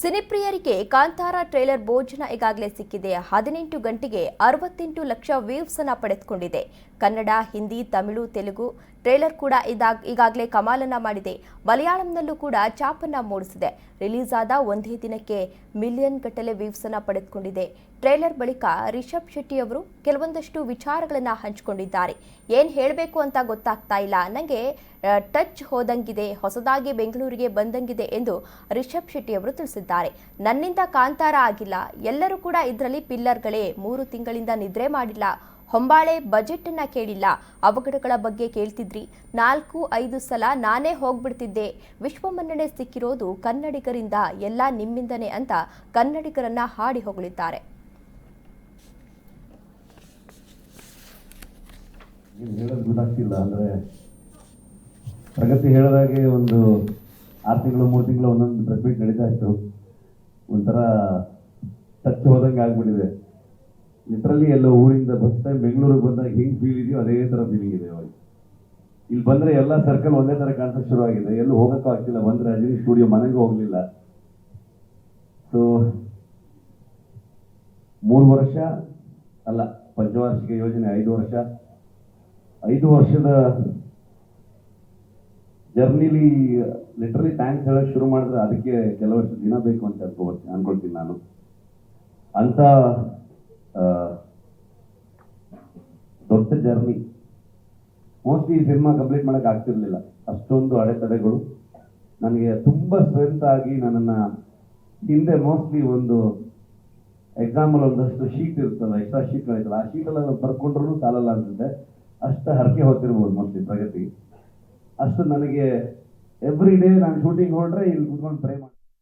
ಸಿನಿಪ್ರಿಯರಿಗೆ Kantara trailer ಭೋಜನ ಈಗಾಗಲೇ ಸಿಕ್ಕಿದೆ. ಹದಿನೆಂಟು ಗಂಟೆಗೆ ಅರವತ್ತೆಂಟು ಲಕ್ಷ ವ್ಯೂವ್ಸ್ ಅನ್ನ ಪಡೆದುಕೊಂಡಿದೆ. ಕನ್ನಡ, ಹಿಂದಿ, ತಮಿಳು, ತೆಲುಗು ಟ್ರೇಲರ್ ಕೂಡ ಈಗಾಗಲೇ ಕಮಾಲನ್ನ ಮಾಡಿದೆ. ಮಲಯಾಳಂನಲ್ಲೂ ಕೂಡ ಚಾಪನ್ನ ಮೂಡಿಸಿದೆ. ರಿಲೀಸ್ ಆದ ಒಂದೇ ದಿನಕ್ಕೆ ಮಿಲಿಯನ್ ಗಟ್ಟಲೆ ವ್ಯೂವ್ಸ್ ಅನ್ನ ಪಡೆದುಕೊಂಡಿದೆ. ಟ್ರೇಲರ್ ಬಳಿಕ ರಿಷಬ್ ಶೆಟ್ಟಿ ಅವರು ಕೆಲವೊಂದಷ್ಟು ವಿಚಾರಗಳನ್ನ ಹಂಚಿಕೊಂಡಿದ್ದಾರೆ. ಏನ್ ಹೇಳಬೇಕು ಅಂತ ಗೊತ್ತಾಗ್ತಾ ಇಲ್ಲ. ನಂಗೆ ಟಚ್ ಹೋದಂಗಿದೆ, ಹೊಸದಾಗಿ ಬೆಂಗಳೂರಿಗೆ ಬಂದಂಗಿದೆ ಎಂದು ರಿಷಬ್ ಶೆಟ್ಟಿ ಅವರು ತಿಳಿಸಿದ್ದಾರೆ. ನನ್ನಿಂದ ಕಾಂತಾರ ಆಗಿಲ್ಲ. ಎಲ್ಲರೂ ಕೂಡ ಇದರಲ್ಲಿ ಪಿಲ್ಲರ್ಗಳೇ. ಮೂರು ತಿಂಗಳಿಂದ ನಿದ್ರೆ ಮಾಡಿಲ್ಲ. ಹೊಂಬಾಳೆ ಬಜೆಟ್ ಅನ್ನ ಕೇಳಿಲ್ಲ. ಅವಘಡಗಳ ಬಗ್ಗೆ ಕೇಳ್ತಿದ್ರಿ. ನಾಲ್ಕು, ಐದು ಸಲ ನಾನೇ ಹೋಗ್ಬಿಡ್ತಿದ್ದೆ. ವಿಶ್ವಮನ್ನಣೆ ಸಿಕ್ಕಿರೋದು ಕನ್ನಡಿಗರಿಂದ, ಎಲ್ಲ ನಿಮ್ಮಿಂದನೇ ಅಂತ ಕನ್ನಡಿಗರನ್ನ ಹಾಡಿ ಹೊಗಳಿದ್ದಾರೆ. ಪ್ರಗತಿ ಹೇಳಿದಾಗೆ ಒಂದು ಆರು ತಿಂಗಳು, ಮೂರು ತಿಂಗಳು ಒಂದೊಂದು ಪ್ರೆಸ್ ನಡೀತಾ ಇತ್ತು. ಒಂಥರ ಟಚ್ ಹೋದಂಗೆ ಆಗ್ಬಿಟ್ಟಿದೆ. ಲಿಟ್ರಲಿ ಎಲ್ಲ ಊರಿಂದ ಬಸ್ ಟೈಮ್ ಬೆಂಗಳೂರಿಗೆ ಬಂದಾಗ ಹೆಂಗ್ ಫೀಲ್ ಇದೆಯೋ ಅದೇ ತರ ಫೀಲಿಂಗ್ ಇದೆ ಇವಾಗ. ಇಲ್ಲಿ ಬಂದ್ರೆ ಎಲ್ಲ ಸರ್ಕಲ್ ಒಂದೇ ತರ ಕಾಣಿಸೋಕೆ ಶುರು ಆಗಿದೆ. ಎಲ್ಲೂ ಹೋಗೋಕ್ಕೂ ಆಗ್ತಿಲ್ಲ. ಬಂದ್ರೆ ಅಜಿ ಸ್ಟುಡಿಯೋ ಮನೆಗೂ ಹೋಗಲಿಲ್ಲ. ಸೊ ಮೂರು ವರ್ಷ ಅಲ್ಲ, ಪಂಚವಾರ್ಷಿಕ ಯೋಜನೆ ಐದು ವರ್ಷ. ಐದು ವರ್ಷದ ಜರ್ನಿಲಿ ಲಿಟ್ರಲಿ ಥ್ಯಾಂಕ್ಸ್ ಹೇಳೋಕೆ ಶುರು ಮಾಡಿದ್ರೆ ಅದಕ್ಕೆ ಕೆಲವಷ್ಟು ದಿನ ಬೇಕು ಅಂತ ಅನ್ಕೋಬರ್ತೀನಿ ಅನ್ಕೊಳ್ತೀನಿ ನಾನು. ಅಂತ ದೊಡ್ಡ ಜರ್ನಿ. ಮೋಸ್ಟ್ಲಿ ಈ ಸಿನಿಮಾ ಕಂಪ್ಲೀಟ್ ಮಾಡೋಕೆ ಆಗ್ತಿರ್ಲಿಲ್ಲ. ಅಷ್ಟೊಂದು ಅಡೆತಡೆಗಳು. ನನಗೆ ತುಂಬ ಸ್ಟ್ರೆಂತ್ ಆಗಿ ನನ್ನನ್ನು ಹಿಂದೆ ಮೋಸ್ಟ್ಲಿ ಒಂದು ಎಕ್ಸಾಂಪಲ್ ಒಂದಷ್ಟು ಶೀಟ್ ಇರ್ತಲ್ಲ ಎಕ್ಸ್ಟ್ರಾ ಶೀಟ್ಗಳಿರ್ತಲ್ಲ ಆ ಶೀಟೆಲ್ಲ ಬರ್ಕೊಂಡ್ರೂ ಸಾಲಲ್ಲ ಅನ್ಸುತ್ತೆ. ಅಷ್ಟು ಹರಕೆ ಹೊತ್ತಿರ್ಬೋದು ಮೋಸ್ಟ್ಲಿ ಪ್ರಗತಿ ಅಷ್ಟು ನನಗೆ ಎವ್ರಿ ಡೇ ನಾನು ಶೂಟಿಂಗ್ ಹೊರಟ್ರೆ ಇಲ್ಲಿ ಕುತ್ಕೊಂಡು ಪ್ರೇ